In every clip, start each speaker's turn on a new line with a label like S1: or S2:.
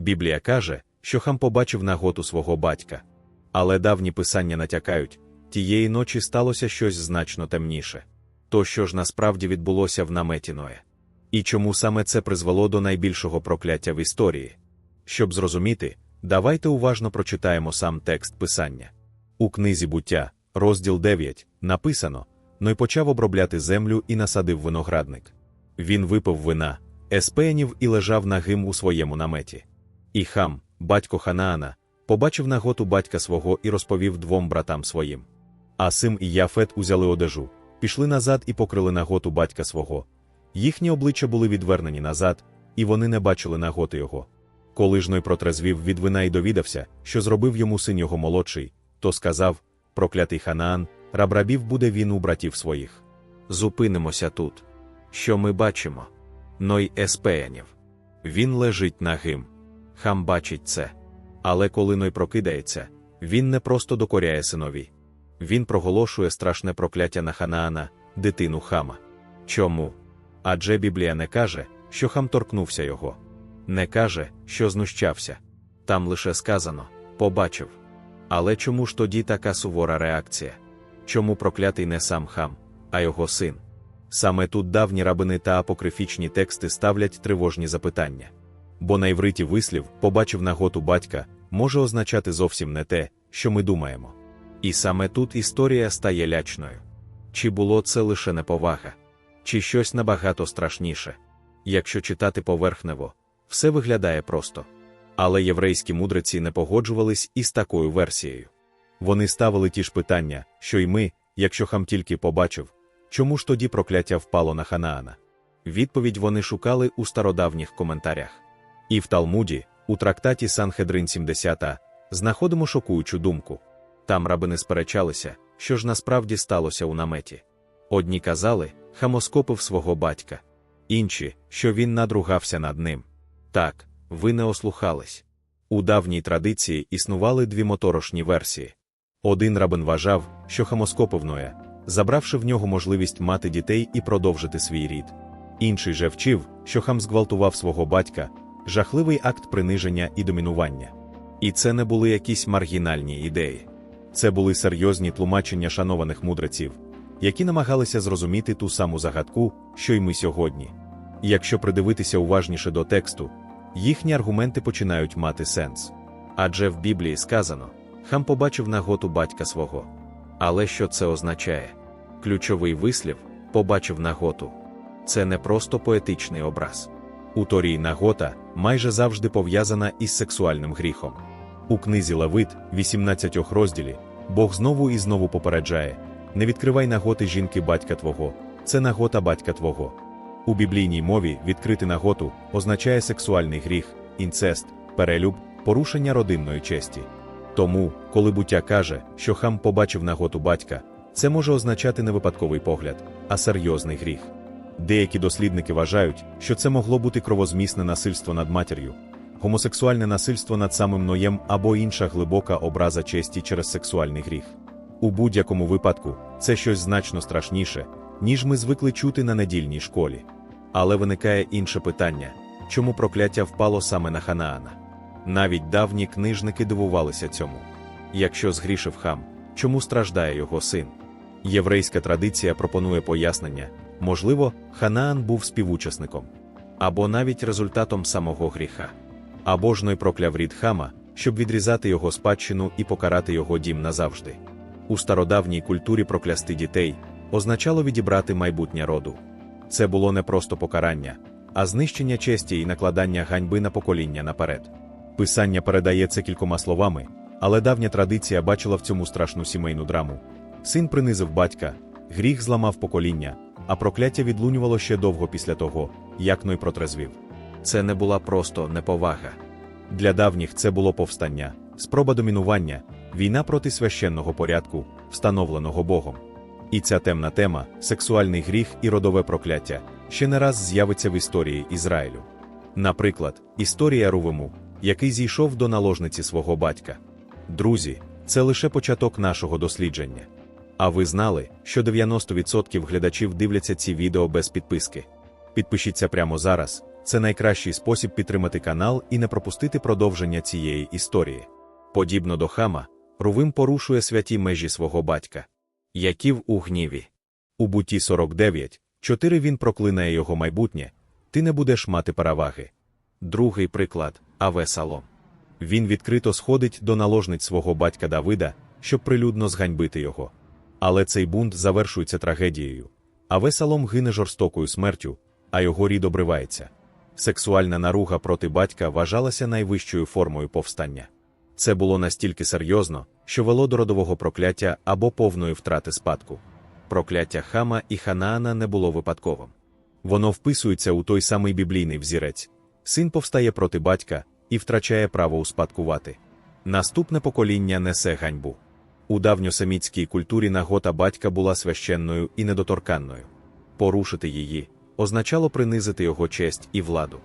S1: Біблія каже, що хам побачив наготу свого батька. Але давні писання натякають, тієї ночі сталося щось значно темніше. То що ж насправді відбулося в наметі Ноя? І чому саме це призвело до найбільшого прокляття в історії? Щоб зрозуміти, давайте уважно прочитаємо сам текст писання. У книзі буття, розділ 9, написано: Ной почав обробляти землю і насадив виноградник. Він випив вина, еспеянів і лежав нагим у своєму наметі. І хам, батько Ханаана, побачив наготу батька свого і розповів двом братам своїм. А Сим і Яфет узяли одежу, пішли назад і покрили наготу батька свого. Їхні обличчя були відвернені назад, і вони не бачили наготи його. Коли ж Ной протрезвів від вина і довідався, що зробив йому син його молодший, то сказав: Проклятий Ханаан, рабрабів буде він у братів своїх. Зупинимося тут. Що ми бачимо? Ной еспеянів. Він лежить нагим. Хам бачить це. Але коли Ной прокидається, він не просто докоряє синові. Він проголошує страшне прокляття на Ханаана, дитину хама. Чому? Адже Біблія не каже, що хам торкнувся його. Не каже, що знущався. Там лише сказано побачив. Але чому ж тоді така сувора реакція? Чому проклятий не сам хам, а його син? Саме тут давні рабини та апокрифічні тексти ставлять тривожні запитання. Бо на івриті вислів побачив наготу батька може означати зовсім не те, що ми думаємо. І саме тут історія стає лячною. Чи було це лише неповага, чи щось набагато страшніше? Якщо читати поверхнево, все виглядає просто. Але єврейські мудреці не погоджувались із такою версією. Вони ставили ті ж питання, що й ми, якщо хам тільки побачив, чому ж тоді прокляття впало на Ханаана? Відповідь вони шукали у стародавніх коментарях. І в Талмуді, у трактаті Санхедрин 70, знаходимо шокуючу думку. Там рабини сперечалися, що ж насправді сталося у наметі. Одні казали, хамоскопив свого батька, інші, що він надругався над ним. Так, ви не ослухались. У давній традиції існували дві моторошні версії. Один рабин вважав, що хамоскопив Ноя, забравши в нього можливість мати дітей і продовжити свій рід. Інший же вчив, що хам зґвалтував свого батька, жахливий акт приниження і домінування. І це не були якісь маргінальні ідеї. Це були серйозні тлумачення шанованих мудреців, які намагалися зрозуміти ту саму загадку, що й ми сьогодні. Якщо придивитися уважніше до тексту, їхні аргументи починають мати сенс. Адже в Біблії сказано: хам побачив наготу батька свого. Але що це означає? Ключовий вислів побачив наготу. Це не просто поетичний образ. У Торії нагота майже завжди пов'язана із сексуальним гріхом. У книзі Левит, 18 розділі, Бог знову і знову попереджає: не відкривай наготи жінки батька твого, це нагота батька твого. У біблійній мові відкрити наготу означає сексуальний гріх, інцест, перелюб, порушення родинної честі. Тому, коли буття каже, що хам побачив наготу батька, це може означати не випадковий погляд, а серйозний гріх. Деякі дослідники вважають, що це могло бути кровозмісне насильство над матір'ю, гомосексуальне насильство над самим ноєм або інша глибока образа честі через сексуальний гріх. У будь-якому випадку це щось значно страшніше, ніж ми звикли чути на недільній школі. Але виникає інше питання чому прокляття впало саме на Ханаана? Навіть давні книжники дивувалися цьому. Якщо згрішив хам, чому страждає його син? Єврейська традиція пропонує пояснення можливо, Ханаан був співучасником, або навіть результатом самого гріха, або ж Ной прокляв рід хама, щоб відрізати його спадщину і покарати його дім назавжди. У стародавній культурі проклясти дітей означало відібрати майбутнє роду. Це було не просто покарання, а знищення честі і накладання ганьби на покоління наперед. Писання передає це кількома словами, але давня традиція бачила в цьому страшну сімейну драму. Син принизив батька, гріх зламав покоління, а прокляття відлунювало ще довго після того, як Ной протрезвів. Це не була просто неповага. Для давніх це було повстання, спроба домінування, війна проти священного порядку, встановленого Богом. І ця темна тема, сексуальний гріх і родове прокляття, ще не раз з'явиться в історії Ізраїлю. Наприклад, історія Рувиму, який зійшов до наложниці свого батька. Друзі, це лише початок нашого дослідження. А ви знали, що 90% глядачів дивляться ці відео без підписки? Підпишіться прямо зараз, Це найкращий спосіб підтримати канал і не пропустити продовження цієї історії. Подібно до хама, Рувим порушує святі межі свого батька. Яків у гніві. У буті 49, 4 він проклинає його майбутнє, ти не будеш мати переваги. Другий приклад Авесалом. Він відкрито сходить до наложниць свого батька Давида, щоб прилюдно зганьбити його. Але цей бунт завершується трагедією. Авесалом гине жорстокою смертю, а його рід обривається. Сексуальна наруга проти батька вважалася найвищою формою повстання. Це було настільки серйозно, що вело до родового прокляття або повної втрати спадку. Прокляття хама і Ханаана не було випадковим. Воно вписується у той самий біблійний взірець. Син повстає проти батька і втрачає право успадкувати. Наступне покоління несе ганьбу. У давньосемітській культурі нагота батька була священною і недоторканною. Порушити її означало принизити його честь і владу.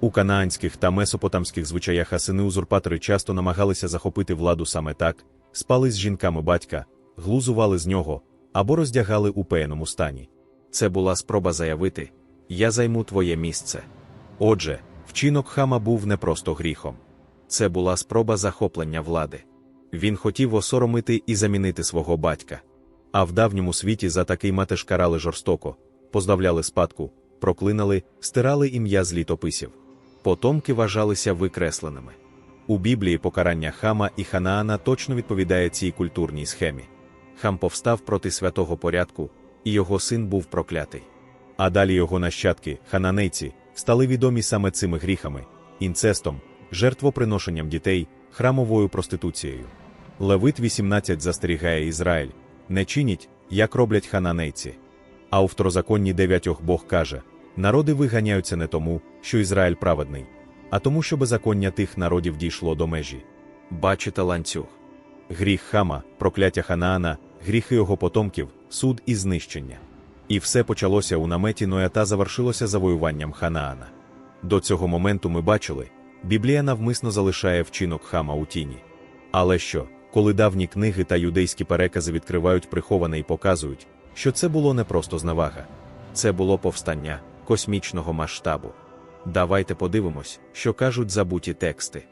S1: У канаанських та месопотамських звичаях асини узурпатори часто намагалися захопити владу саме так, спали з жінками батька, глузували з нього або роздягали у пеєному стані. Це була спроба заявити: Я займу твоє місце. Отже, вчинок хама був не просто гріхом. Це була спроба захоплення влади. Він хотів осоромити і замінити свого батька. А в давньому світі за такий матеж карали жорстоко, позбавляли спадку, проклинали, стирали ім'я з літописів. Потомки вважалися викресленими. У Біблії покарання хама і Ханаана точно відповідає цій культурній схемі. Хам повстав проти святого порядку, і його син був проклятий. А далі його нащадки, хананейці, стали відомі саме цими гріхами, інцестом, жертвоприношенням дітей, храмовою проституцією. Левит 18 застерігає Ізраїль не чиніть, як роблять хананейці. А у второзаконні дев'ятьох Бог каже: народи виганяються не тому, що Ізраїль праведний, а тому, що беззаконня тих народів дійшло до межі. Бачите ланцюг. Гріх хама, прокляття Ханаана, гріхи його потомків, суд і знищення. І все почалося у наметі Ноя та завершилося завоюванням Ханаана. До цього моменту ми бачили, Біблія навмисно залишає вчинок хама у тіні. Але що, коли давні книги та юдейські перекази відкривають приховане і показують, що це було не просто зневага, це було повстання космічного масштабу. Давайте подивимось, що кажуть забуті тексти.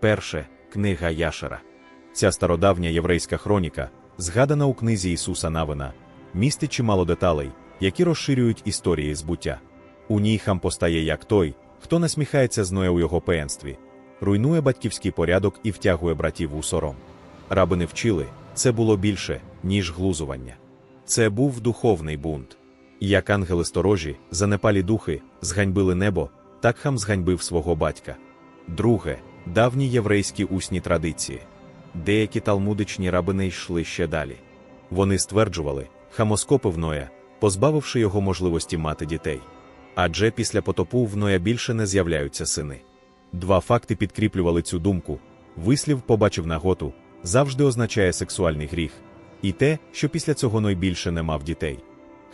S1: Перше книга Яшера. Ця стародавня єврейська хроніка, згадана у книзі Ісуса Навина, містить чимало деталей, які розширюють історії збуття. У ній хам постає як той, хто насміхається з Ноя у його пеенстві, руйнує батьківський порядок і втягує братів у сором. Рабини вчили, це було більше, ніж глузування. Це був духовний бунт. Як ангели сторожі, занепалі духи, зганьбили небо, так хам зганьбив свого батька. Друге, давні єврейські усні традиції. Деякі талмудичні рабини йшли ще далі. Вони стверджували, хамоскопив Ноя, позбавивши його можливості мати дітей. Адже після потопу в Ноя більше не з'являються сини. Два факти підкріплювали цю думку: вислів побачив наготу, завжди означає сексуальний гріх, і те, що після цього Ной більше не мав дітей.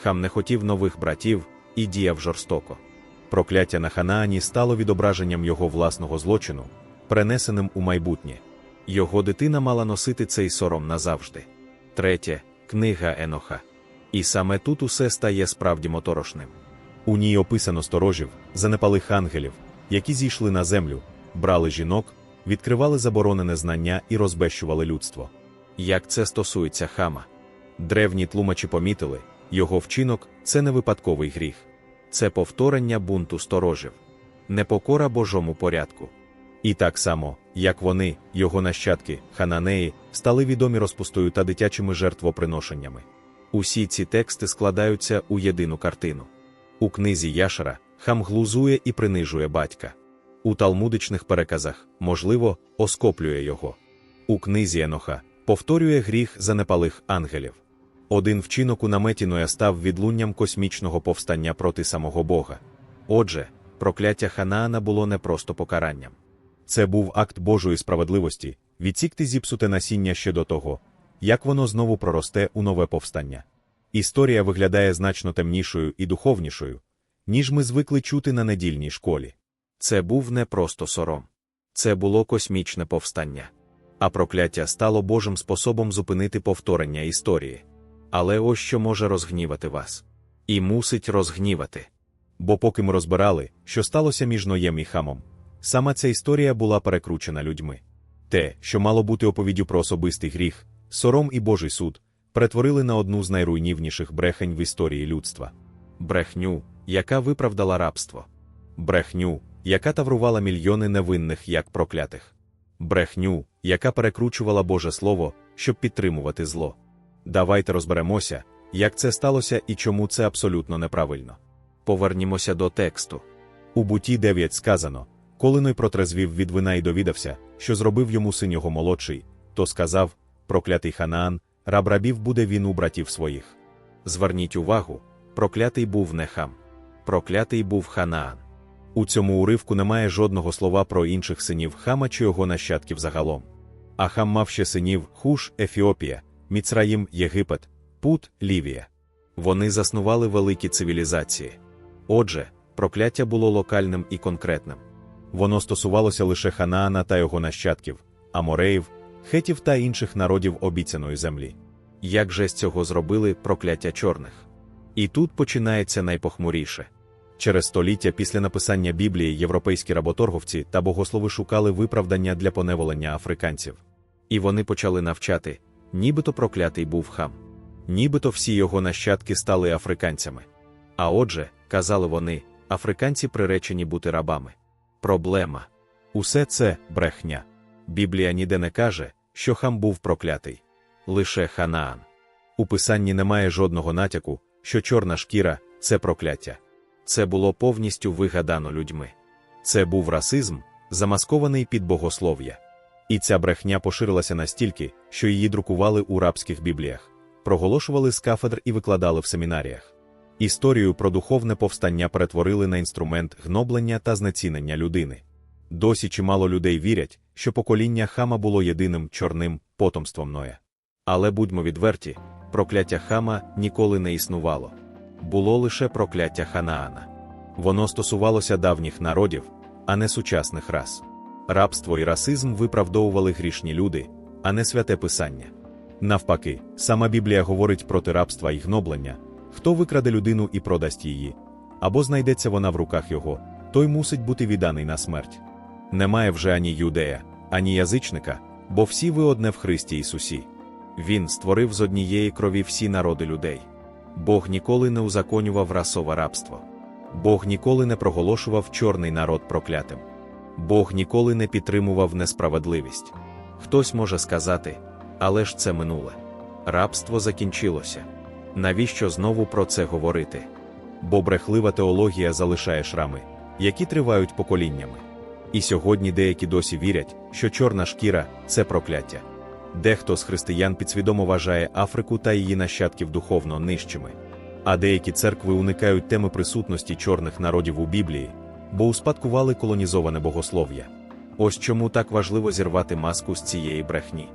S1: Хам не хотів нових братів і діяв жорстоко. Прокляття на Ханаані стало відображенням його власного злочину, перенесеним у майбутнє. Його дитина мала носити цей сором назавжди. Третє книга Еноха. І саме тут усе стає справді моторошним. У ній описано сторожів, занепалих ангелів, які зійшли на землю, брали жінок, відкривали заборонене знання і розбещували людство. Як це стосується хама? Древні тлумачі помітили, його вчинок це не випадковий гріх, це повторення бунту сторожів, непокора Божому порядку. І так само, як вони, його нащадки, хананеї, стали відомі розпустою та дитячими жертвоприношеннями. Усі ці тексти складаються у єдину картину. У книзі Яшера хам глузує і принижує батька. У талмудичних переказах, можливо, оскоплює його. У книзі Еноха повторює гріх занепалих ангелів. Один вчинок у наметі Ноя став відлунням космічного повстання проти самого Бога. Отже, прокляття Ханаана було не просто покаранням. Це був акт Божої справедливості, відсікти зіпсуте насіння ще до того, як воно знову проросте у нове повстання. Історія виглядає значно темнішою і духовнішою, ніж ми звикли чути на недільній школі. Це був не просто сором, це було космічне повстання. А прокляття стало Божим способом зупинити повторення історії. Але ось що може розгнівати вас. І мусить розгнівати. Бо поки ми розбирали, що сталося між Ноєм і хамом, сама ця історія була перекручена людьми. Те, що мало бути оповіддю про особистий гріх, сором і Божий суд, перетворили на одну з найруйнівніших брехень в історії людства. Брехню, яка виправдала рабство. Брехню, яка таврувала мільйони невинних як проклятих. Брехню, яка перекручувала Боже Слово, щоб підтримувати зло. Давайте розберемося, як це сталося і чому це абсолютно неправильно. Повернімося до тексту. У буті 9 сказано коли Ной протрезвів від вина і довідався, що зробив йому син його молодший, то сказав проклятий Ханаан, раб рабів буде він у братів своїх. Зверніть увагу, проклятий був не хам. Проклятий був Ханаан. У цьому уривку немає жодного слова про інших синів хама чи його нащадків загалом. А хам мав ще синів Хуш, Ефіопія, Міцраїм, Єгипет, Пут, Лівія. Вони заснували великі цивілізації. Отже, прокляття було локальним і конкретним. Воно стосувалося лише Ханаана та його нащадків, амореїв, хетів та інших народів обіцяної землі. Як же з цього зробили прокляття чорних? І тут починається найпохмуріше. Через століття після написання Біблії європейські работорговці та богослови шукали виправдання для поневолення африканців. І вони почали навчати, нібито проклятий був хам, нібито всі його нащадки стали африканцями. А отже, казали вони, африканці приречені бути рабами. Проблема. Усе це брехня. Біблія ніде не каже, що хам був проклятий. Лише Ханаан. У писанні немає жодного натяку, що чорна шкіра це прокляття. Це було повністю вигадано людьми. Це був расизм, замаскований під богослов'я. І ця брехня поширилася настільки, що її друкували у рабських бібліях, проголошували з кафедр і викладали в семінаріях. Історію про духовне повстання перетворили на інструмент гноблення та знецінення людини. Досі чимало людей вірять, що покоління хама було єдиним чорним потомством Ноя. Але будьмо відверті, прокляття хама ніколи не існувало. Було лише прокляття Ханаана. Воно стосувалося давніх народів, а не сучасних рас. Рабство і расизм виправдовували грішні люди, а не святе писання. Навпаки, сама Біблія говорить проти рабства і гноблення хто викраде людину і продасть її, або знайдеться вона в руках його, той мусить бути відданий на смерть. Немає вже ані юдея, ані язичника, бо всі ви одне в Христі Ісусі. Він створив з однієї крові всі народи людей. Бог ніколи не узаконював расове рабство. Бог ніколи не проголошував чорний народ проклятим. Бог ніколи не підтримував несправедливість. Хтось може сказати, але ж це минуле. Рабство закінчилося. Навіщо знову про це говорити? Бо брехлива теологія залишає шрами, які тривають поколіннями. І сьогодні деякі досі вірять, що чорна шкіра це прокляття. Дехто з християн підсвідомо вважає Африку та її нащадків духовно нижчими, а деякі церкви уникають теми присутності чорних народів у Біблії, бо успадкували колонізоване богослов'я. Ось чому так важливо зірвати маску з цієї брехні.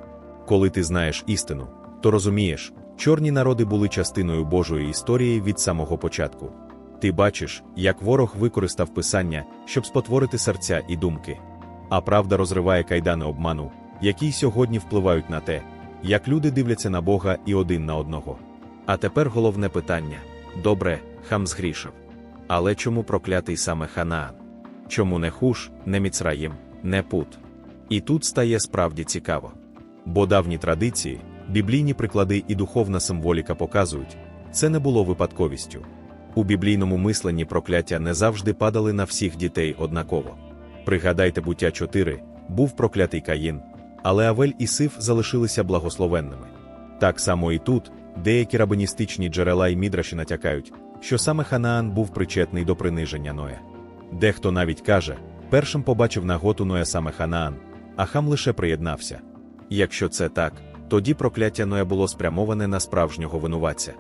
S1: Коли ти знаєш істину, то розумієш, чорні народи були частиною Божої історії від самого початку. Ти бачиш, як ворог використав писання, щоб спотворити серця і думки. А правда розриває кайдани обману, які сьогодні впливають на те, як люди дивляться на Бога і один на одного. А тепер головне питання добре, хам згрішив. Але чому проклятий саме Ханаан? Чому не хуш, не Міцраїм, не пут? І тут стає справді цікаво. Бо давні традиції, біблійні приклади і духовна символіка показують, це не було випадковістю. У біблійному мисленні прокляття не завжди падали на всіх дітей однаково. Пригадайте буття 4, був проклятий Каїн, але Авель і Сиф залишилися благословенними. Так само і тут деякі рабиністичні джерела і мідраші натякають, що саме Ханаан був причетний до приниження Ноя. Дехто навіть каже, першим побачив наготу Ноя саме Ханаан, а хам лише приєднався. Якщо це так, тоді прокляття Ноя було спрямоване на справжнього винуватця.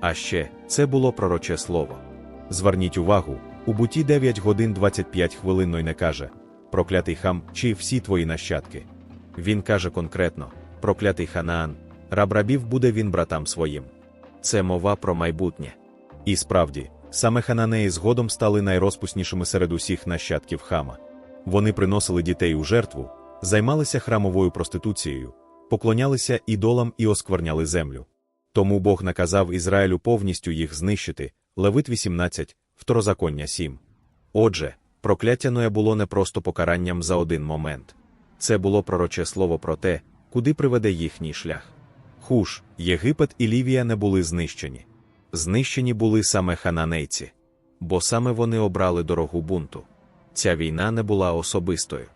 S1: А ще це було пророче слово. Зверніть увагу, у буті 9 годин 25 хвилин Ной не каже проклятий хам чи всі твої нащадки. Він каже конкретно: проклятий ханаан, раб рабів буде він братам своїм. Це мова про майбутнє. І справді, саме хананеї згодом стали найрозпуснішими серед усіх нащадків хама. Вони приносили дітей у жертву, займалися храмовою проституцією, поклонялися ідолам і оскверняли землю. Тому Бог наказав Ізраїлю повністю їх знищити, Левит 18, Второзаконня 7. Отже, прокляття Ноя було не просто покаранням за один момент. Це було пророче слово про те, куди приведе їхній шлях. Хуш, Єгипет і Лівія не були знищені. Знищені були саме хананейці, бо саме вони обрали дорогу бунту. Ця війна не була особистою,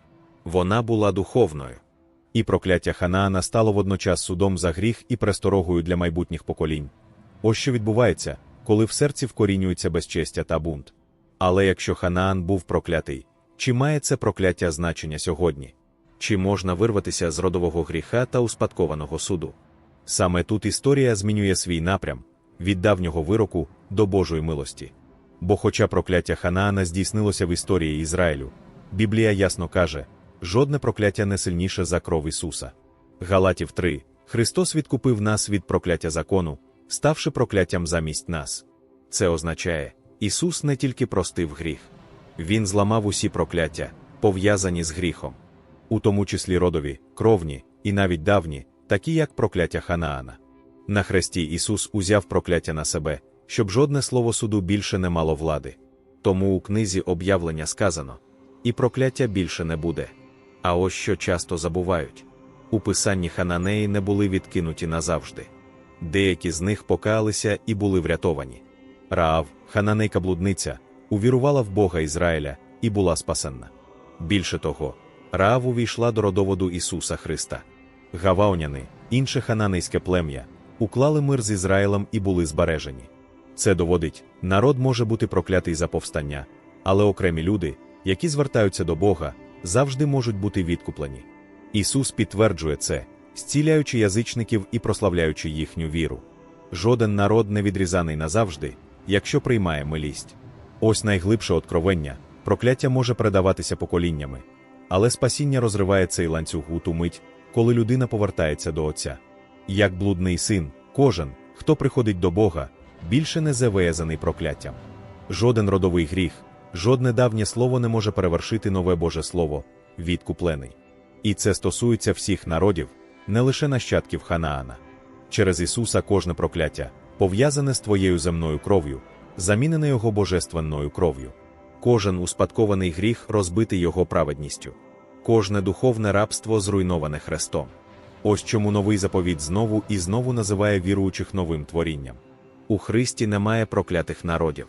S1: вона була духовною. І прокляття Ханаана стало водночас судом за гріх і престорогою для майбутніх поколінь. Ось що відбувається, коли в серці вкорінюється безчестя та бунт. Але якщо Ханаан був проклятий, чи має це прокляття значення сьогодні? Чи можна вирватися з родового гріха та успадкованого суду? Саме тут історія змінює свій напрям від давнього вироку до Божої милості. Бо, хоча прокляття Ханаана здійснилося в історії Ізраїлю, Біблія ясно каже, жодне прокляття не сильніше за кров Ісуса. Галатів 3. Христос відкупив нас від прокляття закону, ставши прокляттям замість нас. Це означає, Ісус не тільки простив гріх, Він зламав усі прокляття, пов'язані з гріхом, у тому числі родові, кровні і навіть давні, такі як прокляття Ханаана. На хресті Ісус узяв прокляття на себе, щоб жодне слово суду більше не мало влади. Тому у книзі об'явлення сказано: і прокляття більше не буде. А ось що часто забувають у писанні Хананеї не були відкинуті назавжди. Деякі з них покаялися і були врятовані. Раав, хананейка блудниця, увірувала в Бога Ізраїля і була спасенна. Більше того, Раав увійшла до родоводу Ісуса Христа. Гавауняни, інше хананейське плем'я, уклали мир з Ізраїлем і були збережені. Це доводить, народ може бути проклятий за повстання, але окремі люди, які звертаються до Бога, завжди можуть бути відкуплені. Ісус підтверджує це, зціляючи язичників і прославляючи їхню віру. Жоден народ не відрізаний назавжди, якщо приймає милість. Ось найглибше откровення, прокляття може передаватися поколіннями, але спасіння розриває цей ланцюг у ту мить, коли людина повертається до Отця. Як блудний син, кожен, хто приходить до Бога, більше не зав'язаний прокляттям. Жоден родовий гріх, жодне давнє слово не може перевершити нове Боже Слово, відкуплений. І це стосується всіх народів, не лише нащадків Ханаана. Через Ісуса кожне прокляття, пов'язане з твоєю земною кров'ю, замінене Його божественною кров'ю. Кожен успадкований гріх розбитий Його праведністю, кожне духовне рабство зруйноване Христом. Ось чому новий заповіт знову і знову називає віруючих новим творінням. У Христі немає проклятих народів,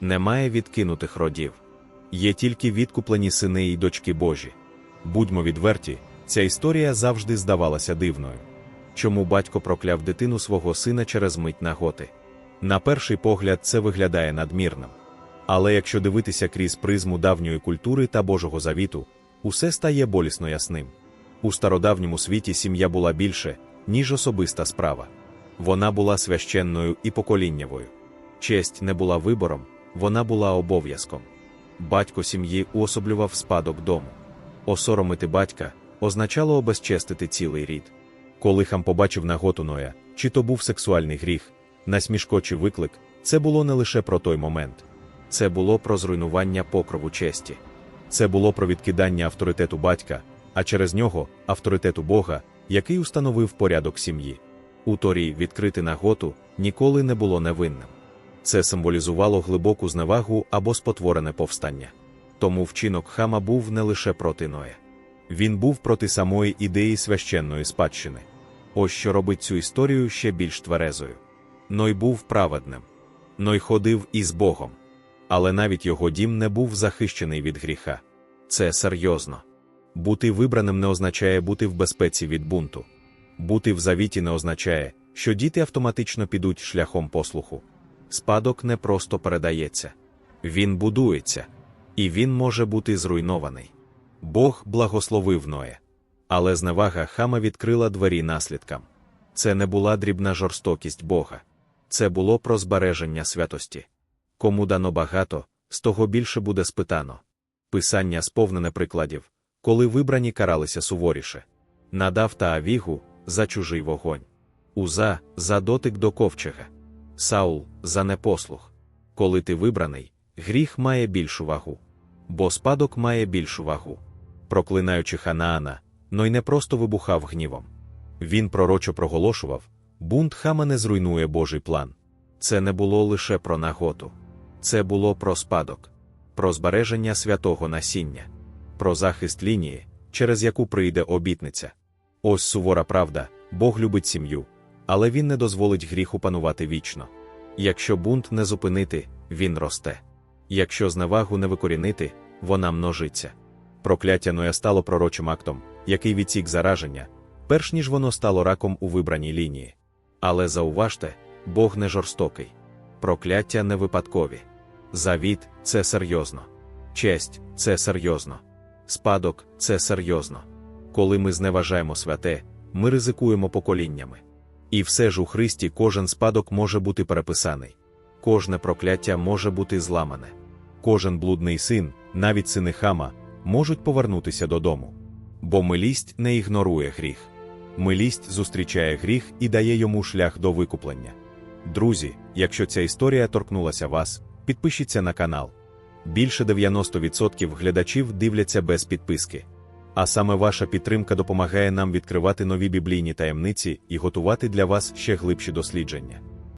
S1: немає відкинутих родів, є тільки відкуплені сини і дочки Божі. Будьмо відверті, ця історія завжди здавалася дивною. Чому батько прокляв дитину свого сина через мить наготи? На перший погляд, це виглядає надмірним. Але якщо дивитися крізь призму давньої культури та Божого завіту, усе стає болісно ясним. У стародавньому світі сім'я була більше, ніж особиста справа. Вона була священною і поколіннявою. Честь не була вибором, вона була обов'язком. Батько сім'ї уособлював спадок дому. Осоромити батька означало обезчестити цілий рід. Коли хам побачив наготу Ноя, чи то був сексуальний гріх, насмішко чи виклик, це було не лише про той момент. Це було про зруйнування покрову честі. Це було про відкидання авторитету батька, а через нього авторитету Бога, який установив порядок сім'ї. У Торі відкрити наготу ніколи не було невинним. Це символізувало глибоку зневагу або спотворене повстання. Тому вчинок хама був не лише проти Ноя. Він був проти самої ідеї священної спадщини. Ось що робить цю історію ще більш тверезою. Ной був праведним. Ной ходив із Богом. Але навіть його дім не був захищений від гріха. Це серйозно. Бути вибраним не означає бути в безпеці від бунту. Бути в завіті не означає, що діти автоматично підуть шляхом послуху. Спадок не просто передається, він будується, і він може бути зруйнований. Бог благословив Ноє. Але зневага хама відкрила двері наслідкам. Це не була дрібна жорстокість Бога, це було про збереження святості. Кому дано багато, з того більше буде спитано. Писання сповнене прикладів, коли вибрані каралися суворіше. Надав та авігу за чужий вогонь. Уза за дотик до ковчега. Саул за непослух. Коли ти вибраний, гріх має більшу вагу. Бо спадок має більшу вагу. Проклинаючи Ханаана, Ной не просто вибухав гнівом. Він пророчо проголошував: бунт хама не зруйнує Божий план. Це не було лише про наготу. Це було про спадок, про збереження святого насіння, про захист лінії, через яку прийде обітниця. Ось сувора правда, Бог любить сім'ю, але він не дозволить гріху панувати вічно. Якщо бунт не зупинити, він росте. Якщо зневагу не викорінити, вона множиться. Прокляття Ноя стало пророчим актом, який відсік зараження, перш ніж воно стало раком у вибраній лінії. Але зауважте, Бог не жорстокий. Прокляття не випадкові. Завіт це серйозно. Честь це серйозно. Спадок це серйозно. Коли ми зневажаємо святе, ми ризикуємо поколіннями. І все ж у Христі кожен спадок може бути переписаний, кожне прокляття може бути зламане. Кожен блудний син, навіть сини хама, можуть повернутися додому. Бо милість не ігнорує гріх. Милість зустрічає гріх і дає йому шлях до викуплення. Друзі, якщо ця історія торкнулася вас, підпишіться на канал. Більше 90% глядачів дивляться без підписки. А саме ваша підтримка допомагає нам відкривати нові біблійні таємниці і готувати для вас ще глибші дослідження.